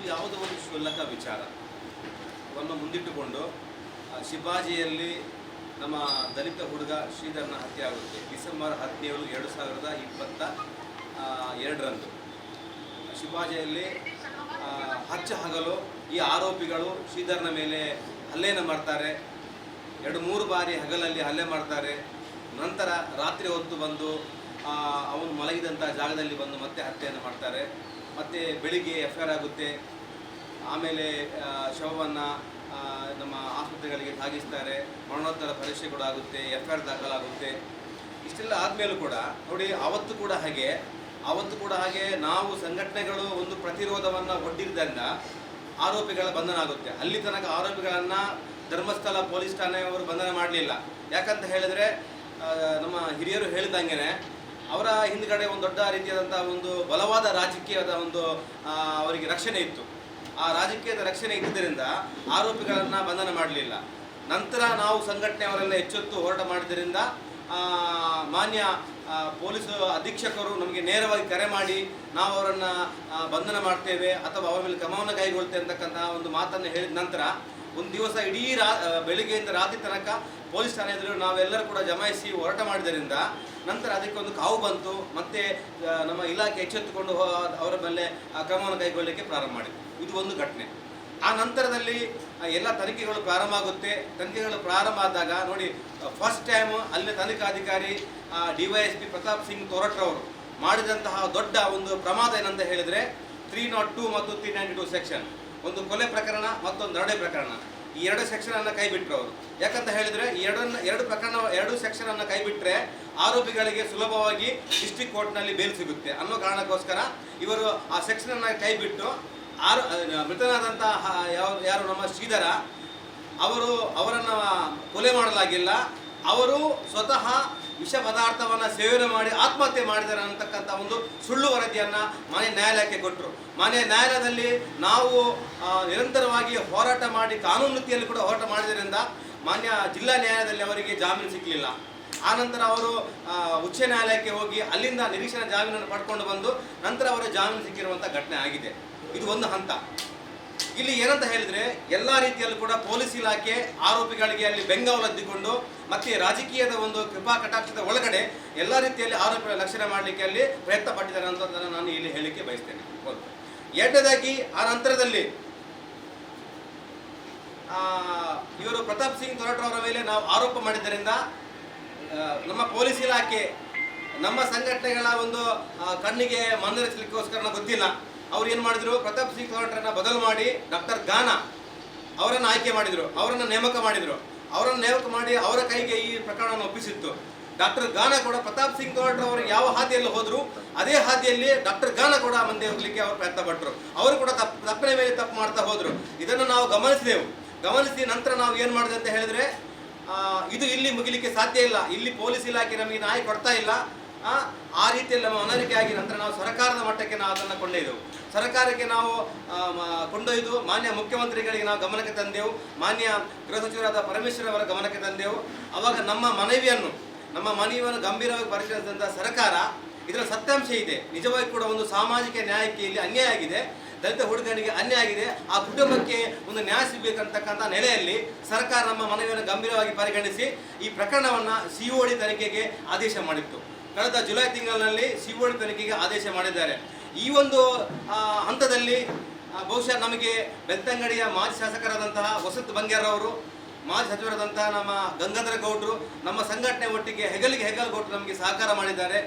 ಇದು ಯಾವುದೋ ಒಂದು ಕ್ಷುಲ್ಲಕ ವಿಚಾರವನ್ನು ಮುಂದಿಟ್ಟುಕೊಂಡು ಶಿವಾಜಿಯಲ್ಲಿ ನಮ್ಮ ದಲಿತ ಹುಡುಗ ಶ್ರೀಧರ್ನ ಹತ್ಯೆ ಆಗುತ್ತೆ. ಡಿಸೆಂಬರ್ ಹದಿನೇಳು, ಎರಡು ಸಾವಿರದ ಇಪ್ಪತ್ತ ಎರಡರಂದು. ಶಿವಾಜಿಯಲ್ಲಿ ಹಚ್ಚ ಹಗಲು, ಈ ಆರೋಪಿಗಳು ಶ್ರೀಧರ್ನ ಮೇಲೆ ಹಲ್ಲೆಯನ್ನು ಮಾಡ್ತಾರೆ. ಎರಡು, ಮೂರು ಬಾರಿ ಹಗಲಲ್ಲಿ ಹಲ್ಲೆ ಮಾಡ್ತಾರೆ. ನಂತರ ರಾತ್ರಿ ಹೊತ್ತು ಬಂದು ಅವನು ಮಲಗಿದಂಥ ಜಾಗದಲ್ಲಿ ಬಂದು ಮತ್ತೆ ಹತ್ಯೆಯನ್ನು ಮಾಡ್ತಾರೆ. ಮತ್ತು ಬೆಳಿಗ್ಗೆ ಎಫ್ ಐ ಆರ್ ಆಗುತ್ತೆ. ಆಮೇಲೆ ಶವವನ್ನು ನಮ್ಮ ಆಸ್ಪತ್ರೆಗಳಿಗೆ ಸಾಗಿಸ್ತಾರೆ ಮರಣೋತ್ತರ ಪರೀಕ್ಷೆ ಕೂಡ ಆಗುತ್ತೆ ಎಫ್ ಐ ಆರ್ ದಾಖಲಾಗುತ್ತೆ. ಇಷ್ಟೆಲ್ಲ ಆದಮೇಲೂ ಕೂಡ, ನೋಡಿ, ಅವತ್ತು ಕೂಡ ಹಾಗೆ, ಅವತ್ತು ಕೂಡ ಹಾಗೆ ನಾವು ಸಂಘಟನೆಗಳು ಒಂದು ಪ್ರತಿರೋಧವನ್ನು ಒಡ್ಡಿದ್ದರಿಂದ ಆರೋಪಿಗಳ ಬಂಧನ ಆಗುತ್ತೆ. ಅಲ್ಲಿ ತನಕ ಆರೋಪಿಗಳನ್ನು ಧರ್ಮಸ್ಥಳ ಪೊಲೀಸ್ ಠಾಣೆಯವರು ಬಂಧನ ಮಾಡಲಿಲ್ಲ. ಯಾಕಂತ ಹೇಳಿದ್ರೆ ನಮ್ಮ ಹಿರಿಯರು ಹೇಳಿದಂಗೆನೆ ಅವರ ಹಿಂದ್ಗಡೆ ಒಂದು ದೊಡ್ಡ ರೀತಿಯಾದಂಥ ಒಂದು ಬಲವಾದ ರಾಜಕೀಯದ ಒಂದು ಅವರಿಗೆ ರಕ್ಷಣೆ ಇತ್ತು. ಆ ರಾಜಕೀಯದ ರಕ್ಷಣೆ ಇದ್ದುದರಿಂದ ಆರೋಪಿಗಳನ್ನು ಬಂಧನ ಮಾಡಲಿಲ್ಲ. ನಂತರ ನಾವು ಸಂಘಟನೆ ಅವರೆಲ್ಲ ಎಚ್ಚೆತ್ತು ಹೋರಾಟ ಮಾಡಿದ್ದರಿಂದ ಮಾನ್ಯ ಪೊಲೀಸ್ ಅಧೀಕ್ಷಕರು ನಮಗೆ ನೇರವಾಗಿ ಕರೆ ಮಾಡಿ ನಾವು ಅವರನ್ನು ಬಂಧನ ಮಾಡ್ತೇವೆ ಅಥವಾ ಅವರ ಮೇಲೆ ಕ್ರಮವನ್ನು ಕೈಗೊಳ್ತೇವೆ ಅಂತಕ್ಕಂತಹ ಒಂದು ಮಾತನ್ನು ಹೇಳಿದ ನಂತರ ಒಂದು ದಿವಸ ಇಡೀ ರಾ ಬೆಳಗ್ಗೆಯಿಂದ ರಾತ್ರಿ ತನಕ ಪೊಲೀಸ್ ಠಾಣೆ ಎದುರು ನಾವೆಲ್ಲರೂ ಕೂಡ ಜಮಾಯಿಸಿ ಹೋರಾಟ ಮಾಡಿದ್ದರಿಂದ ನಂತರ ಅದಕ್ಕೆ ಒಂದು ಕಾವು ಬಂತು, ಮತ್ತೆ ನಮ್ಮ ಇಲಾಖೆ ಎಚ್ಚೆತ್ತುಕೊಂಡು ಅವರ ಮೇಲೆ ಕ್ರಮವನ್ನು ಕೈಗೊಳ್ಳಲಿಕ್ಕೆ ಪ್ರಾರಂಭ ಮಾಡಿದ್ವಿ ಇದು ಒಂದು ಘಟನೆ. ಆ ನಂತರದಲ್ಲಿ ಎಲ್ಲ ತನಿಖೆಗಳು ಪ್ರಾರಂಭ ಆಗುತ್ತೆ. ತನಿಖೆಗಳು ಪ್ರಾರಂಭ ಆದಾಗ ನೋಡಿ, ಫಸ್ಟ್ ಟೈಮ್ ಅಲ್ಲಿನ ತನಿಖಾಧಿಕಾರಿ D Y S P Pratap Singh ತೋರಟ್ರವರು ಮಾಡಿದಂತಹ ದೊಡ್ಡ ಒಂದು ಪ್ರಮಾದ ಏನಂತ ಹೇಳಿದರೆ, ತ್ರೀ ನಾಟ್ ಟೂ ಮತ್ತು ತ್ರೀ ನೈಂಟಿ ಟೂ ಸೆಕ್ಷನ್. ಒಂದು ಕೊಲೆ ಪ್ರಕರಣ, ಮತ್ತೊಂದು ದರೋಡೆ ಪ್ರಕರಣ. ಈ ಎರಡು ಸೆಕ್ಷನ್ ಅನ್ನ ಕೈ ಬಿಟ್ರು ಅವರು. ಯಾಕಂತ ಹೇಳಿದ್ರೆ ಎರಡನ್ನ, ಎರಡು ಪ್ರಕರಣ, ಎರಡು ಸೆಕ್ಷನ್ ಅನ್ನ ಕೈ ಬಿಟ್ರೆ ಆರೋಪಿಗಳಿಗೆ ಸುಲಭವಾಗಿ ಡಿಸ್ಟ್ರಿಕ್ಟ್ ಕೋರ್ಟ್ನಲ್ಲಿ ಬೇಲ್ ಸಿಗುತ್ತೆ. ಅನ್ನೋ ಕಾರಣಕ್ಕೋಸ್ಕರ ಇವರು ಆ ಸೆಕ್ಷನ್ ಅನ್ನ ಕೈ ಬಿಟ್ಟು ಆರು ಮೃತನಾದಂತಹ ಯಾವ, ಯಾರು ನಮ್ಮ ಶ್ರೀಧರ, ಅವರು ಅವರನ್ನು ಕೊಲೆ ಮಾಡಲಾಗಿಲ್ಲ. ಅವರು ಸ್ವತಃ ವಿಷ ಪದಾರ್ಥವನ್ನು ಸೇವನೆ ಮಾಡಿ ಆತ್ಮಹತ್ಯೆ ಮಾಡಿದ್ದಾರೆ ಅಂತಕ್ಕಂಥ ಒಂದು ಸುಳ್ಳು ವರದಿಯನ್ನು ಮಾನ್ಯ ನ್ಯಾಯಾಲಯಕ್ಕೆ ಕೊಟ್ಟರು ಮಾನ್ಯ ನ್ಯಾಯಾಲಯದಲ್ಲಿ ನಾವು ನಿರಂತರವಾಗಿ ಹೋರಾಟ ಮಾಡಿ ಕಾನೂನು ರೀತಿಯಲ್ಲಿ ಕೂಡ ಹೋರಾಟ ಮಾಡಿದ್ರಿಂದ ಮಾನ್ಯ ಜಿಲ್ಲಾ ನ್ಯಾಯಾಲಯದಲ್ಲಿ ಅವರಿಗೆ ಜಾಮೀನು ಸಿಗಲಿಲ್ಲ ಆನಂತರ ಅವರು ಉಚ್ಚ ನ್ಯಾಯಾಲಯಕ್ಕೆ ಹೋಗಿ ಅಲ್ಲಿಂದ ನಿರೀಕ್ಷಣಾ ಜಾಮೀನನ್ನು ಪಡ್ಕೊಂಡು ಬಂದು ನಂತರ ಅವರ ಜಾಮೀನು ಸಿಕ್ಕಿರುವಂಥ ಘಟನೆ ಆಗಿದೆ. ಇದು ಒಂದು ಹಂತ. ಇಲ್ಲಿ ಏನಂತ ಹೇಳಿದ್ರೆ ಎಲ್ಲಾ ರೀತಿಯಲ್ಲೂ ಕೂಡ ಪೊಲೀಸ್ ಇಲಾಖೆ ಆರೋಪಿಗಳಿಗೆ ಅಲ್ಲಿ ಬೆಂಗಾವಲದ್ದಿಕೊಂಡು ಮತ್ತೆ ರಾಜಕೀಯದ ಒಂದು ಕೃಪಾ ಕಟಾಕ್ಷದ ಒಳಗಡೆ ಎಲ್ಲಾ ರೀತಿಯಲ್ಲಿ ಆರೋಪಿಗಳ ರಕ್ಷಣೆ ಮಾಡಲಿಕ್ಕೆ ಅಲ್ಲಿ ಪ್ರಯತ್ನ ಪಟ್ಟಿದ್ದಾರೆ ಅಂತ ನಾನು ಇಲ್ಲಿ ಹೇಳಲಿಕ್ಕೆ ಬಯಸ್ತೇನೆ. ಎರಡನೇದಾಗಿ ಆ ನಂತರದಲ್ಲಿ ಇವರು ಪ್ರತಾಪ್ ಸಿಂಗ್ ತೊರಟ್ರವರ ಮೇಲೆ ನಾವು ಆರೋಪ ಮಾಡಿದ್ದರಿಂದ ನಮ್ಮ ಪೊಲೀಸ್ ಇಲಾಖೆ ನಮ್ಮ ಸಂಘಟನೆಗಳ ಒಂದು ಕಣ್ಣಿಗೆ ಮನರಿಸಲಿಕ್ಕೋಸ್ಕರ ಗೊತ್ತಿಲ್ಲ. ಅವ್ರು ಏನು ಮಾಡಿದ್ರು? ಪ್ರತಾಪ್ ಸಿಂಗ್ ತೊರಟ್ರನ್ನ ಬದಲು ಮಾಡಿ ಡಾಕ್ಟರ್ ಗಾನ ಅವರನ್ನು ಆಯ್ಕೆ ಮಾಡಿದ್ರು, ಅವರನ್ನು ನೇಮಕ ಮಾಡಿದ್ರು. ಅವರನ್ನು ನೇಮಕ ಮಾಡಿ ಅವರ ಕೈಗೆ ಈ ಪ್ರಕರಣವನ್ನು ಒಪ್ಪಿಸಿತ್ತು. ಡಾಕ್ಟರ್ ಗಾನ ಕೂಡ ಪ್ರತಾಪ್ ಸಿಂಗ್ ಅವರು ಯಾವ ಹಾದಿಯಲ್ಲಿ ಹೋದ್ರು, ಅದೇ ಹಾದಿಯಲ್ಲಿ ಡಾಕ್ಟರ್ ಗಾನ ಕೂಡ ಮುಂದೆ ಹೋಗ್ಲಿಕ್ಕೆ ಅವರು ಪ್ರಯತ್ನ ಪಟ್ಟರು ಅವರು ಕೂಡ ತಪ್ಪು ತಪ್ಪನೆ ಮೇಲೆ ತಪ್ಪು ಮಾಡ್ತಾ ಹೋದ್ರು. ಇದನ್ನು ನಾವು ಗಮನಿಸಿದೆವು. ಗಮನಿಸಿ ನಂತರ ನಾವು ಏನು ಮಾಡಿದೆ ಅಂತ ಹೇಳಿದ್ರೆ ಇದು ಇಲ್ಲಿ ಮುಗಿಲಿಕ್ಕೆ ಸಾಧ್ಯ ಇಲ್ಲ. ಇಲ್ಲಿ ಪೊಲೀಸ್ ಇಲಾಖೆ ನಮಗೆ ನ್ಯಾಯ ಕೊಡ್ತಾ ಇಲ್ಲ. ಆ, ರೀತಿಯಲ್ಲಿ ನಮ್ಮ ಮನವರಿಕೆ ಆಗಿ ನಂತರ ನಾವು ಸರ್ಕಾರದ ಮಟ್ಟಕ್ಕೆ ನಾವು ಅದನ್ನು ಕೊಂಡೊಯ್ದೆವು. ಸರ್ಕಾರಕ್ಕೆ ನಾವು ಕೊಂಡೊಯ್ದು ಮಾನ್ಯ ಮುಖ್ಯಮಂತ್ರಿಗಳಿಗೆ ನಾವು ಗಮನಕ್ಕೆ ತಂದೆವು. ಮಾನ್ಯ ಗೃಹ ಸಚಿವರಾದ ಪರಮೇಶ್ವರ್ ಅವರ ಗಮನಕ್ಕೆ ತಂದೆವು. ಅವಾಗ ನಮ್ಮ ಮನವಿಯನ್ನು ನಮ್ಮ ಮನವಿಯನ್ನು ಗಂಭೀರವಾಗಿ ಪರಿಶೀಲಿಸಿದಂಥ ಸರ್ಕಾರ ಇದರ ಸತ್ಯಾಂಶ ಇದೆ. ನಿಜವಾಗಿ ಕೂಡ ಒಂದು ಸಾಮಾಜಿಕ ನ್ಯಾಯಕ್ಕೆ ಇಲ್ಲಿ ಅನ್ಯಾಯ ಆಗಿದೆ. ದಲಿತ ಹುಡುಗನಿಗೆ ಅನ್ಯಾಯ ಆಗಿದೆ. ಆ ಕುಟುಂಬಕ್ಕೆ ಒಂದು ನ್ಯಾಯ ಸಿಗಬೇಕಂತಕ್ಕಂಥ ನೆಲೆಯಲ್ಲಿ ಸರ್ಕಾರ ನಮ್ಮ ಮನವಿಯನ್ನು ಗಂಭೀರವಾಗಿ ಪರಿಗಣಿಸಿ ಈ ಪ್ರಕರಣವನ್ನು ಸಿಒಡಿ ತನಿಖೆಗೆ ಆದೇಶ ಮಾಡಿತ್ತು. ಕಳೆದ ಜುಲೈ ತಿಂಗಳಿನಲ್ಲಿ ಸಿಬಿಐ ತನಿಖೆಗೆ ಆದೇಶ ಮಾಡಿದ್ದಾರೆ. ಈ ಒಂದು ಹಂತದಲ್ಲಿ ಬಹುಶಃ ನಮಗೆ ಬೆತ್ತಂಗಡಿಯ ಮಾಜಿ ಶಾಸಕರಾದಂತಹ ವಸಂತ್ ಬಂಗ್ಯಾರವರು ಮಾಜಿ ಸಚಿವರಾದಂತಹ ನಮ್ಮ ಗಂಗಾಧರ ಗೌಡ್ರು, ನಮ್ಮ ಸಂಘಟನೆ ಒಟ್ಟಿಗೆ ಹೆಗಲಿಗೆ ಹೆಗಲ್ ಕೊಟ್ಟು ನಮಗೆ ಸಹಕಾರ ಮಾಡಿದ್ದಾರೆ.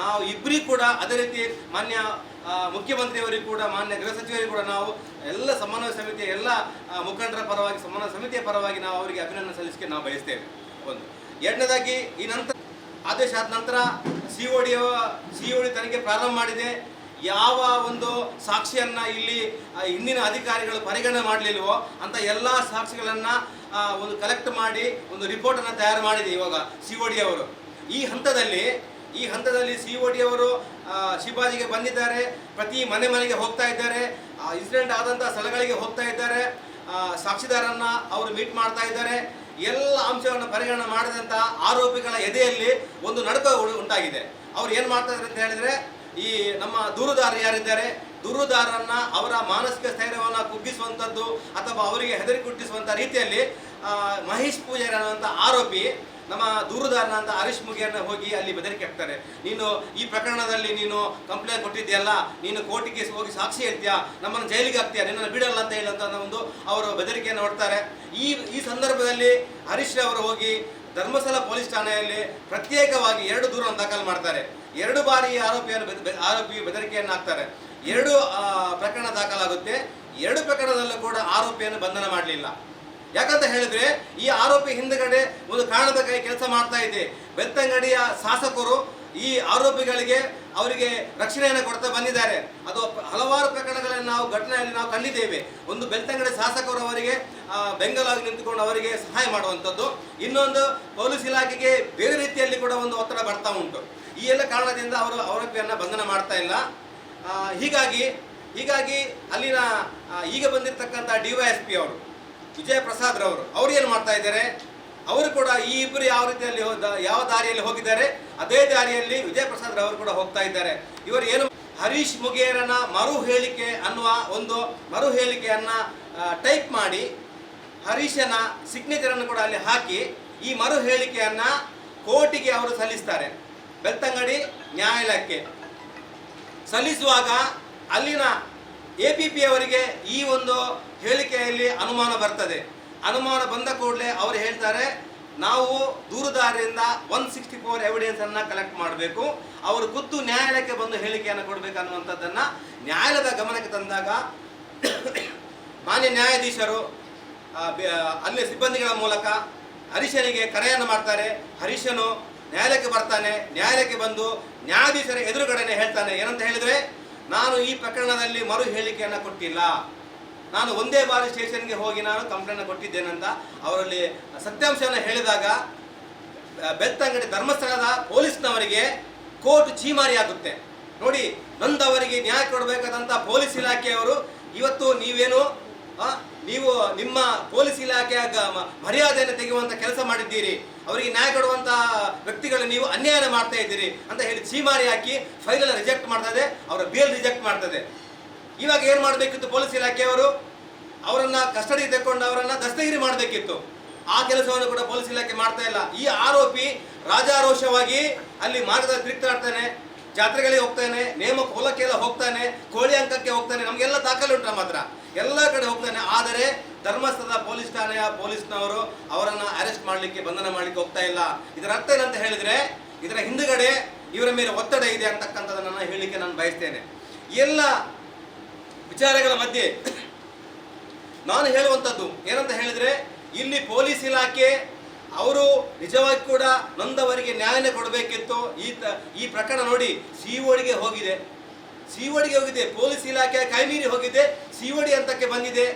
ನಾವು ಇಬ್ಬರಿಗೂ ಕೂಡ ಅದೇ ರೀತಿ ಮಾನ್ಯ ಮುಖ್ಯಮಂತ್ರಿಯವರಿಗೂ ಕೂಡ, ಮಾನ್ಯ ಗೃಹ ಸಚಿವರಿಗೂ ಕೂಡ ನಾವು ಎಲ್ಲ ಸಮನ್ವಯ ಸಮಿತಿಯ ಎಲ್ಲ ಮುಖಂಡರ ಪರವಾಗಿ, ಸಮನ್ವಯ ಸಮಿತಿಯ ಪರವಾಗಿ ನಾವು ಅವರಿಗೆ ಅಭಿನಂದನೆ ಸಲ್ಲಿಸಕ್ಕೆ ನಾವು ಬಯಸ್ತೇವೆ. ಒಂದು. ಎರಡನೇದಾಗಿ, ಈ ನಂತರ ಆದೇಶ ಆದ ನಂತರ C O D C O D ತನಿಖೆ ಪ್ರಾರಂಭ ಮಾಡಿದೆ. ಯಾವ ಒಂದು ಸಾಕ್ಷಿಯನ್ನ ಇಲ್ಲಿ ಹಿಂದಿನ ಅಧಿಕಾರಿಗಳು ಪರಿಗಣನೆ ಮಾಡಲಿಲ್ವೋ ಅಂತ ಎಲ್ಲ ಸಾಕ್ಷಿಗಳನ್ನ ಒಂದು ಕಲೆಕ್ಟ್ ಮಾಡಿ, ಒಂದು ರಿಪೋರ್ಟನ್ನು ತಯಾರು ಮಾಡಿದೆ ಇವಾಗ ಸಿ ಒ ಡಿ ಅವರು. ಈ ಹಂತದಲ್ಲಿ ಈ ಹಂತದಲ್ಲಿ ಸಿ ಒ ಡಿ ಅವರು ಶಿವಾಜಿಗೆ ಬಂದಿದ್ದಾರೆ, ಪ್ರತಿ ಮನೆ ಮನೆಗೆ ಹೋಗ್ತಾ ಇದ್ದಾರೆ ಇನ್ಸಿಡೆಂಟ್ ಆದಂಥ ಸ್ಥಳಗಳಿಗೆ ಹೋಗ್ತಾ ಇದ್ದಾರೆ ಸಾಕ್ಷಿದಾರನ್ನ ಅವರು ಮೀಟ್ ಮಾಡ್ತಾ ಇದ್ದಾರೆ. ಎಲ್ಲ ಅಂಶವನ್ನು ಪರಿಗಣನೆ ಮಾಡಿದಂಥ ಆರೋಪಿಗಳ ಎದೆಯಲ್ಲಿ ಒಂದು ನಡುಕ ಉಂಟಾಗಿದೆ. ಅವ್ರು ಏನು ಮಾಡ್ತಾರೆ ಅಂತ ಹೇಳಿದ್ರೆ, ಈ ನಮ್ಮ ದೂರುದಾರ ಯಾರಿದ್ದಾರೆ? ದೂರುದಾರರನ್ನ ಅವರ ಮಾನಸಿಕ ಸ್ಥೈರ್ಯವನ್ನು ಕುಗ್ಗಿಸುವಂಥದ್ದು ಅಥವಾ ಅವರಿಗೆ ಹೆದರಿ ಹುಟ್ಟಿಸುವಂಥ ರೀತಿಯಲ್ಲಿ ಮಹೇಶ್ ಪೂಜಾರಿ ಅನ್ನುವಂಥ ಆರೋಪಿ ನಮ್ಮ ದೂರುದಾರನ ಅಂತ ಹರೀಶ್ ಮುಗಿಯನ್ನ ಹೋಗಿ ಅಲ್ಲಿ ಬೆದರಿಕೆ ಹಾಕ್ತಾರೆ. ನೀನು ಈ ಪ್ರಕರಣದಲ್ಲಿ ನೀನು ಕಂಪ್ಲೇಂಟ್ ಕೊಟ್ಟಿದ್ಯಲ್ಲ ನೀನು ಕೋರ್ಟಿಗೆ ಹೋಗಿ ಸಾಕ್ಷಿ ಹೇಳ್ತೀಯಾ, ನಮ್ಮನ್ನು ಜೈಲಿಗೆ ಹಾಕ್ತೀಯಾ, ನಿನ್ನನ್ನು ಬಿಡಲ್ಲ ಅಂತ ಹೇಳಂತ ಒಂದು ಅವರು ಬೆದರಿಕೆಯನ್ನು ಹೊಡ್ತಾರೆ. ಈ ಈ ಸಂದರ್ಭದಲ್ಲಿ ಹರೀಶ್ ಅವರು ಹೋಗಿ ಧರ್ಮಸ್ಥಳ ಪೊಲೀಸ್ ಠಾಣೆಯಲ್ಲಿ ಪ್ರತ್ಯೇಕವಾಗಿ ಎರಡು ದೂರನ್ನು ದಾಖಲು ಮಾಡ್ತಾರೆ. ಎರಡು ಬಾರಿ ಆರೋಪಿಯನ್ನು ಆರೋಪಿ ಬೆದರಿಕೆಯನ್ನು ಹಾಕ್ತಾರೆ. ಎರಡು ಪ್ರಕರಣ ದಾಖಲಾಗುತ್ತೆ. ಎರಡು ಪ್ರಕರಣದಲ್ಲೂ ಕೂಡ ಆರೋಪಿಯನ್ನು ಬಂಧನ ಮಾಡಲಿಲ್ಲ. ಯಾಕಂತ ಹೇಳಿದ್ರೆ ಈ ಆರೋಪಿ ಹಿಂದ್ಗಡೆ ಒಂದು ಕಾರಣದ ಕೈ ಕೆಲಸ ಮಾಡ್ತಾ ಇದೆ. ಬೆತ್ತಂಗಡಿಯ ಶಾಸಕರು ಈ ಆರೋಪಿಗಳಿಗೆ ಅವರಿಗೆ ರಕ್ಷಣೆಯನ್ನು ಕೊಡ್ತಾ ಬಂದಿದ್ದಾರೆ. ಅದು ಹಲವಾರು ಪ್ರಕರಣಗಳನ್ನು ನಾವು ಘಟನೆಯಲ್ಲಿ ನಾವು ಕಂಡಿದ್ದೇವೆ. ಒಂದು ಬೆಳ್ತಂಗಡಿ ಶಾಸಕರು ಅವರಿಗೆ ಬೆಂಗಲಾಗಿ ನಿಂತುಕೊಂಡು ಅವರಿಗೆ ಸಹಾಯ ಮಾಡುವಂಥದ್ದು. ಇನ್ನೊಂದು ಪೊಲೀಸ್ ಇಲಾಖೆಗೆ ಬೇರೆ ರೀತಿಯಲ್ಲಿ ಕೂಡ ಒಂದು ಒತ್ತಡ ಬರ್ತಾ ಉಂಟು. ಈ ಎಲ್ಲ ಕಾರಣದಿಂದ ಅವರು ಆರೋಪಿಯನ್ನು ಬಂಧನ ಮಾಡ್ತಾ ಇಲ್ಲ. ಹೀಗಾಗಿ ಹೀಗಾಗಿ ಅಲ್ಲಿನ ಈಗ ಬಂದಿರತಕ್ಕಂಥ ಡಿ ವೈ ಎಸ್ ಪಿ ಅವರು ವಿಜಯ ಪ್ರಸಾದ್ ರವರು ಅವ್ರು ಏನು ಮಾಡ್ತಾ ಇದ್ದಾರೆ? ಅವರು ಕೂಡ ಈ ಇಬ್ಬರು ಯಾವ ರೀತಿಯಲ್ಲಿ ಯಾವ ದಾರಿಯಲ್ಲಿ ಹೋಗಿದ್ದಾರೆ? ಅದೇ ದಾರಿಯಲ್ಲಿ ವಿಜಯ ಪ್ರಸಾದ್ ರವರು ಕೂಡ ಹೋಗ್ತಾ ಇದ್ದಾರೆ. ಇವರು ಏನು ಹರೀಶ್ ಮುಗೇರನ ಮರು ಹೇಳಿಕೆ ಅನ್ನುವ ಒಂದು ಮರು ಹೇಳಿಕೆಯನ್ನು ಟೈಪ್ ಮಾಡಿ ಹರೀಶನ ಸಿಗ್ನೇಚರನ್ನು ಕೂಡ ಅಲ್ಲಿ ಹಾಕಿ ಈ ಮರು ಹೇಳಿಕೆಯನ್ನು ಕೋರ್ಟಿಗೆ ಅವರು ಸಲ್ಲಿಸ್ತಾರೆ. ಬೆಳ್ತಂಗಡಿ ನ್ಯಾಯಾಲಯಕ್ಕೆ. ಸಲ್ಲಿಸುವಾಗ ಅಲ್ಲಿನ ಎ ಪಿ ಪಿ ಅವರಿಗೆ ಈ ಒಂದು ಹೇಳಿಕೆಯಲ್ಲಿ ಅನುಮಾನ ಬರ್ತದೆ. ಅನುಮಾನ ಬಂದ ಕೂಡಲೇ ಅವರು ಹೇಳ್ತಾರೆ, ನಾವು ದೂರುದಾರರಿಂದ ಒನ್ ಸಿಕ್ಸ್ಟಿ ಫೋರ್ ಎವಿಡೆನ್ಸ್ ಅನ್ನ ಕಲೆಕ್ಟ್ ಮಾಡಬೇಕು. ಅವರು ಖುದ್ದು ನ್ಯಾಯಾಲಯಕ್ಕೆ ಬಂದು ಹೇಳಿಕೆಯನ್ನು ಕೊಡಬೇಕು ಅನ್ನುವಂಥದ್ದನ್ನ ನ್ಯಾಯಾಲಯದ ಗಮನಕ್ಕೆ ತಂದಾಗ ಮಾನ್ಯ ನ್ಯಾಯಾಧೀಶರು ಅಲ್ಲಿ ಸಿಬ್ಬಂದಿಗಳ ಮೂಲಕ ಹರೀಶನಿಗೆ ಕರೆಯನ್ನು ಮಾಡ್ತಾರೆ. ಹರೀಶನು ನ್ಯಾಯಾಲಯಕ್ಕೆ ಬರ್ತಾನೆ. ನ್ಯಾಯಾಲಯಕ್ಕೆ ಬಂದು ನ್ಯಾಯಾಧೀಶರ ಎದುರುಗಡೆನೆ ಹೇಳ್ತಾನೆ, ಏನಂತ ಹೇಳಿದ್ರೆ ನಾನು ಈ ಪ್ರಕರಣದಲ್ಲಿ ಮರು ಹೇಳಿಕೆಯನ್ನು ಕೊಟ್ಟಿಲ್ಲ. ನಾನು ಒಂದೇ ಬಾರಿ ಸ್ಟೇಷನ್ಗೆ ಹೋಗಿ ನಾನು ಕಂಪ್ಲೇಂಟ್ ಕೊಟ್ಟಿದ್ದೇನಂತ ಅವರಲ್ಲಿ ಸತ್ಯಾಂಶವನ್ನು ಹೇಳಿದಾಗ ಬೆತ್ತಂಗಡಿ ಧರ್ಮಸ್ಥಳದ ಪೊಲೀಸ್ನವರಿಗೆ ಕೋರ್ಟ್ ಚೀಮಾರಿ ಆಗುತ್ತೆ. ನೋಡಿ, ನೊಂದವರಿಗೆ ನ್ಯಾಯ ಕೊಡಬೇಕಾದಂಥ ಪೊಲೀಸ್ ಇಲಾಖೆಯವರು ಇವತ್ತು ನೀವೇನು ನೀವು ನಿಮ್ಮ ಪೊಲೀಸ್ ಇಲಾಖೆಯ ಮರ್ಯಾದೆಯನ್ನು ತೆಗೆಯುವಂತ ಕೆಲಸ ಮಾಡಿದ್ದೀರಿ. ಅವರಿಗೆ ನ್ಯಾಯ ಕೊಡುವಂತಹ ವ್ಯಕ್ತಿಗಳು ನೀವು ಅನ್ಯಾಯ ಮಾಡ್ತಾ ಇದ್ದೀರಿ ಅಂತ ಹೇಳಿ ಚೀಮಾರಿ ಹಾಕಿ ಫೈಲನ್ನು ರಿಜೆಕ್ಟ್ ಮಾಡ್ತದೆ ಅವರ ಬೇಲ್ ರಿಜೆಕ್ಟ್ ಮಾಡ್ತದೆ ಇವಾಗ ಏನು ಮಾಡಬೇಕಿತ್ತು ಪೊಲೀಸ್ ಇಲಾಖೆಯವರು? ಅವರನ್ನ ಕಸ್ಟಡಿ ತೆಕ್ಕೊಂಡು ಅವರನ್ನ ದಸ್ತಗಿರಿ ಮಾಡಬೇಕಿತ್ತು. ಆ ಕೆಲಸವನ್ನು ಕೂಡ ಪೊಲೀಸ್ ಇಲಾಖೆ ಮಾಡ್ತಾ ಇಲ್ಲ. ಈ ಆರೋಪಿ ರಾಜಾರೋಷವಾಗಿ ಅಲ್ಲಿ ಮಾರ್ಗದಲ್ಲಿ ತಿರುಗ್ತಾಡ್ತಾನೆ ಜಾತ್ರೆಗಳಿಗೆ ಹೋಗ್ತಾನೆ ನೇಮ ಹೊಲಕ್ಕೆಲ್ಲ ಹೋಗ್ತಾನೆ, ಕೋಳಿ ಅಂಕಕ್ಕೆ ಹೋಗ್ತಾನೆ, ನಮಗೆಲ್ಲ ದಾಖಲೆ ಉಂಟು ನಮ್ಮ ಹತ್ರ. ಎಲ್ಲ ಕಡೆ ಹೋಗ್ತಾನೆ. ಆದರೆ ಧರ್ಮಸ್ಥಳದ ಪೊಲೀಸ್ ಠಾಣೆಯ ಪೊಲೀಸ್ನವರು ಅವರನ್ನು ಅರೆಸ್ಟ್ ಮಾಡಲಿಕ್ಕೆ, ಬಂಧನ ಮಾಡಲಿಕ್ಕೆ ಹೋಗ್ತಾ ಇಲ್ಲ. ಇದರ ಅರ್ಥ ಏನಂತ ಹೇಳಿದ್ರೆ, ಇದರ ಹಿಂದುಗಡೆ ಇವರ ಮೇಲೆ ಒತ್ತಡ ಇದೆ ಅಂತಕ್ಕಂಥದ್ದನ್ನ ನಾನು ಹೇಳಲಿಕ್ಕೆ ನಾನು ಬಯಸ್ತೇನೆ. ಎಲ್ಲ ವಿಚಾರಗಳ ಮಧ್ಯೆ ನಾನು ಹೇಳುವಂಥದ್ದು ಏನಂತ ಹೇಳಿದ್ರೆ, ಇಲ್ಲಿ ಪೊಲೀಸ್ ಇಲಾಖೆ ಅವರು ನಿಜವಾಗಿ ಕೂಡ ನೊಂದವರಿಗೆ ನ್ಯಾಯನೇ ಕೊಡಬೇಕಿತ್ತು. ಈ ಈ ಪ್ರಕರಣ ನೋಡಿ ಸಿ ಹೋಗಿದೆ. ಸಿ ಗೆ ಹೋಗಿದೆ, ಪೊಲೀಸ್ ಇಲಾಖೆ ಕೈಮೀರಿ ಹೋಗಿದೆ, ಸಿಒಡಿ ಹಂತಕ್ಕೆ ಬಂದಿದೆ.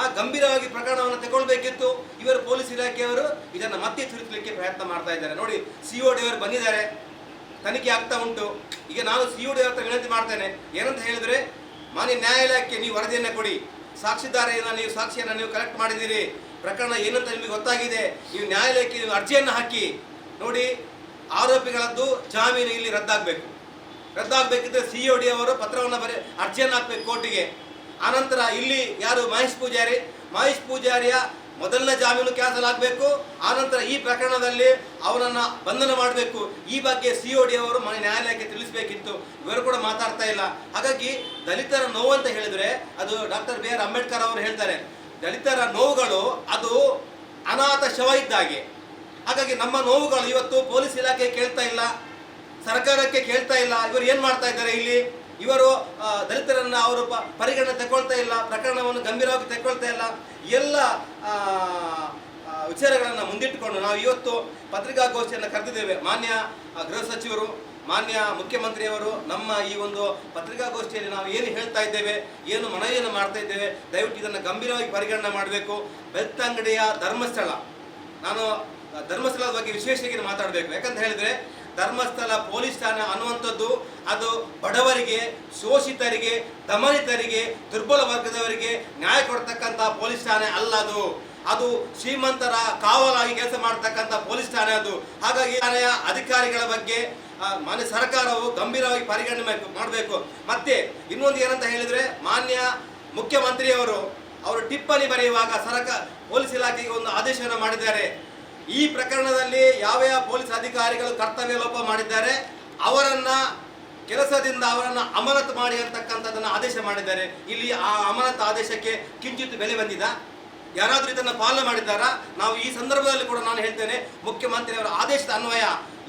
ಆ ಗಂಭೀರವಾಗಿ ಪ್ರಕರಣವನ್ನು ತಗೊಳ್ಬೇಕಿತ್ತು. ಇವರು ಪೊಲೀಸ್ ಇಲಾಖೆಯವರು ಇದನ್ನು ಮತ್ತೆ ತಿರುಗಲಿಕ್ಕೆ ಪ್ರಯತ್ನ ಮಾಡ್ತಾ ಇದ್ದಾರೆ. ನೋಡಿ, ಸಿಒಡಿ ಅವರು ಬಂದಿದ್ದಾರೆ. ತನಿಖೆ ಆಗ್ತಾ ಉಂಟು. ಈಗ ನಾನು ಸಿಒಡಿ ಹತ್ರ ವಿನಂತಿ ಮಾಡ್ತೇನೆ. ಏನಂತ ಹೇಳಿದ್ರೆ, ಮಾನ್ಯ ನ್ಯಾಯಾಲಯಕ್ಕೆ ನೀವು ವರದಿಯನ್ನು ಕೊಡಿ. ಸಾಕ್ಷಿದಾರೆಯನ್ನು ನೀವು, ಸಾಕ್ಷಿಯನ್ನು ನೀವು ಕಲೆಕ್ಟ್ ಮಾಡಿದ್ದೀರಿ. ಪ್ರಕರಣ ಏನಂತ ನಿಮಗೆ ಗೊತ್ತಾಗಿದೆ. ನೀವು ನ್ಯಾಯಾಲಯಕ್ಕೆ ನೀವು ಅರ್ಜಿಯನ್ನು ಹಾಕಿ. ನೋಡಿ, ಆರೋಪಿಗಳದ್ದು ಜಾಮೀನು ಇಲ್ಲಿ ರದ್ದಾಗಬೇಕು. ರದ್ದಾಗಬೇಕಿದ್ರೆ ಸಿ ಡಿ ಅವರು ಪತ್ರವನ್ನು ಬರೀ, ಅರ್ಜಿಯನ್ನು ಹಾಕ್ಬೇಕು ಕೋರ್ಟಿಗೆ. ಆನಂತರ ಇಲ್ಲಿ ಯಾರು ಮಹೇಶ್ ಪೂಜಾರಿ? ಮಹೇಶ್ ಪೂಜಾರಿಯ ಮೊದಲನೇ ಜಾಮೀನು ಕ್ಯಾನ್ಸಲ್ ಆಗಬೇಕು. ಆನಂತರ ಈ ಪ್ರಕರಣದಲ್ಲಿ ಅವರನ್ನು ಬಂಧನ ಮಾಡಬೇಕು. ಈ ಬಗ್ಗೆ ಸಿ ಒ ಡಿ ಅವರು ಮನೆ ನ್ಯಾಯಾಲಯಕ್ಕೆ ತಿಳಿಸಬೇಕಿತ್ತು. ಇವರು ಕೂಡ ಮಾತಾಡ್ತಾ ಇಲ್ಲ. ಹಾಗಾಗಿ ದಲಿತರ ನೋವು ಅಂತ ಹೇಳಿದ್ರೆ ಅದು ಡಾಕ್ಟರ್ ಬಿ ಆರ್ ಅಂಬೇಡ್ಕರ್ ಅವರು ಹೇಳ್ತಾರೆ. ದಲಿತರ ನೋವುಗಳು ಅದು ಅನಾಥ ಶವ ಇದ್ದಾಗೆ. ಹಾಗಾಗಿ ನಮ್ಮ ನೋವುಗಳು ಇವತ್ತು ಪೊಲೀಸ್ ಇಲಾಖೆ ಕೇಳ್ತಾ ಇಲ್ಲ. ಸರ್ಕಾರಕ್ಕೆ ಕೇಳ್ತಾ ಇಲ್ಲ. ಇವರು ಏನ್ ಮಾಡ್ತಾ ಇದ್ದಾರೆ ಇಲ್ಲಿ? ಇವರು ದಲಿತರನ್ನ ಅವರು ಪರಿಗಣನೆ ತಗೊಳ್ತಾ ಇಲ್ಲ, ಪ್ರಕರಣವನ್ನು ಗಂಭೀರವಾಗಿ ತಗೊಳ್ತಾ ಇಲ್ಲ. ಎಲ್ಲ ವಿಚಾರಗಳನ್ನು ಮುಂದಿಟ್ಟುಕೊಂಡು ನಾವು ಇವತ್ತು ಪತ್ರಿಕಾಗೋಷ್ಠಿಯನ್ನು ಕರೆದಿದ್ದೇವೆ. ಮಾನ್ಯ ಗೃಹ ಸಚಿವರು, ಮಾನ್ಯ ಮುಖ್ಯಮಂತ್ರಿಯವರು, ನಮ್ಮ ಈ ಒಂದು ಪತ್ರಿಕಾಗೋಷ್ಠಿಯಲ್ಲಿ ನಾವು ಏನು ಹೇಳ್ತಾ ಇದ್ದೇವೆ, ಏನು ಮನವಿಯನ್ನು ಮಾಡ್ತಾ ಇದ್ದೇವೆ, ದಯವಿಟ್ಟು ಇದನ್ನು ಗಂಭೀರವಾಗಿ ಪರಿಗಣನೆ ಮಾಡಬೇಕು. ಬೆತ್ತಂಗಡಿಯ ಧರ್ಮಸ್ಥಳ. ನಾನು ಧರ್ಮಸ್ಥಳದ ಬಗ್ಗೆ ವಿಶೇಷವಾಗಿ ಮಾತಾಡಬೇಕು. ಯಾಕಂತ ಹೇಳಿದ್ರೆ ಧರ್ಮಸ್ಥಳ ಪೊಲೀಸ್ ಠಾಣೆ ಅನ್ನುವಂಥದ್ದು, ಅದು ಬಡವರಿಗೆ, ಶೋಷಿತರಿಗೆ, ದಮನಿತರಿಗೆ, ದುರ್ಬಲ ವರ್ಗದವರಿಗೆ ನ್ಯಾಯ ಕೊಡ್ತಕ್ಕಂಥ ಪೊಲೀಸ್ ಠಾಣೆ ಅಲ್ಲ ಅದು. ಅದು ಶ್ರೀಮಂತರ ಕಾವಲಾಗಿ ಕೆಲಸ ಮಾಡ್ತಕ್ಕಂಥ ಪೊಲೀಸ್ ಠಾಣೆ ಅದು. ಹಾಗಾಗಿ ಠಾಣೆಯ ಅಧಿಕಾರಿಗಳ ಬಗ್ಗೆ ಮಾನ್ಯ ಸರ್ಕಾರವು ಗಂಭೀರವಾಗಿ ಪರಿಗಣನೆ ಮಾಡ್- ಮಾಡಬೇಕು. ಮತ್ತೆ ಇನ್ನೊಂದು ಏನಂತ ಹೇಳಿದ್ರೆ, ಮಾನ್ಯ ಮುಖ್ಯಮಂತ್ರಿಯವರು ಅವರು ಟಿಪ್ಪಣಿ ಬರೆಯುವಾಗ ಸರಕ, ಪೊಲೀಸ್ ಇಲಾಖೆಗೆ ಒಂದು ಆದೇಶವನ್ನು ಮಾಡಿದ್ದಾರೆ. ಈ ಪ್ರಕರಣದಲ್ಲಿ ಯಾವ ಯಾವ ಪೊಲೀಸ್ ಅಧಿಕಾರಿಗಳು ಕರ್ತವ್ಯ ಲೋಪ ಮಾಡಿದ್ದಾರೆ, ಅವರನ್ನ, ಕೆಲಸದಿಂದ ಅವರನ್ನ ಅಮಾನತು ಮಾಡಿ ಅಂತಕ್ಕಂಥದ್ದನ್ನು ಆದೇಶ ಮಾಡಿದ್ದಾರೆ. ಇಲ್ಲಿ ಆ ಅಮಾನತು ಆದೇಶಕ್ಕೆ ಕಿಂಚಿತ್ ಬೆಲೆ ಬಂದಿದ? ಯಾರಾದರೂ ಇದನ್ನು ಪಾಲನೆ ಮಾಡಿದ್ದಾರಾ? ನಾವು ಈ ಸಂದರ್ಭದಲ್ಲಿ ಕೂಡ ನಾನು ಹೇಳ್ತೇನೆ ಮುಖ್ಯಮಂತ್ರಿಯವರ ಆದೇಶದ ಅನ್ವಯ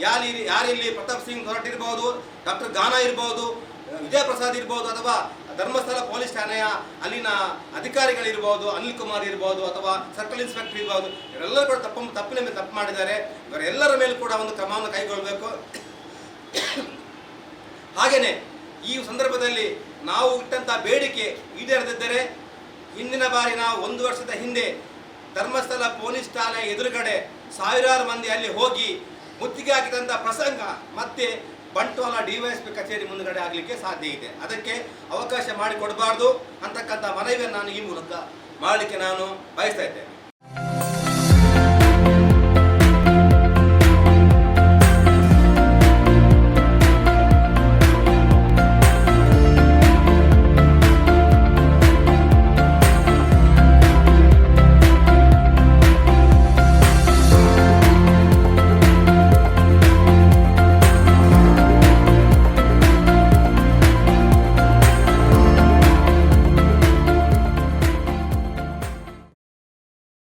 ಯಾರಿ ಯಾರಿಲ್ಲಿ ಪ್ರತಾಪ್ ಸಿಂಗ್ ಹೊರಟಿರ್ಬೋದು, ಡಾಕ್ಟರ್ ಗಾನ ಇರ್ಬೋದು ವಿಜಯ ಪ್ರಸಾದ್ ಇರ್ಬೋದು ಅಥವಾ ಧರ್ಮಸ್ಥಳ ಪೊಲೀಸ್ ಠಾಣೆಯ ಅಲ್ಲಿನ ಅಧಿಕಾರಿಗಳಿರ್ಬೋದು, ಅನಿಲ್ ಕುಮಾರ್ ಇರ್ಬೋದು, ಅಥವಾ ಸರ್ಕಲ್ ಇನ್ಸ್ಪೆಕ್ಟರ್ ಇರ್ಬೋದು, ಇವರೆಲ್ಲರೂ ಕೂಡ ತಪ್ಪು, ತಪ್ಪಿನ ಮೇಲೆ ತಪ್ಪು ಮಾಡಿದ್ದಾರೆ. ಇವರೆಲ್ಲರ ಮೇಲೂ ಕೂಡ ಒಂದು ಕ್ರಮವನ್ನು ಕೈಗೊಳ್ಳಬೇಕು ಹಾಗೆಯೇ ಈ ಸಂದರ್ಭದಲ್ಲಿ ನಾವು ಇಟ್ಟಂತ ಬೇಡಿಕೆ ಈಡೇರದಿದ್ದರೆ, ಹಿಂದಿನ ಬಾರಿ ನಾವು ಒಂದು ವರ್ಷದ ಹಿಂದೆ ಧರ್ಮಸ್ಥಳ ಪೊಲೀಸ್ ಠಾಣೆ ಎದುರುಗಡೆ ಸಾವಿರಾರು ಮಂದಿ ಅಲ್ಲಿ ಹೋಗಿ ಮುತ್ತಿಗೆ ಹಾಕಿದಂಥ ಪ್ರಸಂಗ ಮತ್ತೆ ಬಂಟ್ವಾಳ ಡಿವೈಎಸ್ಪಿ ಕಚೇರಿ ಮುಂದುಗಡೆ ಆಗಲಿಕ್ಕೆ ಸಾಧ್ಯ ಇದೆ. ಅದಕ್ಕೆ ಅವಕಾಶ ಮಾಡಿಕೊಡಬಾರ್ದು ಅಂತಕ್ಕಂಥ ಮನವಿಯನ್ನು ನಾನು ಈ ಮೂಲಕ ಮಾಡಲಿಕ್ಕೆ ನಾನು ಬಯಸ್ತಾ ಇದ್ದೇನೆ.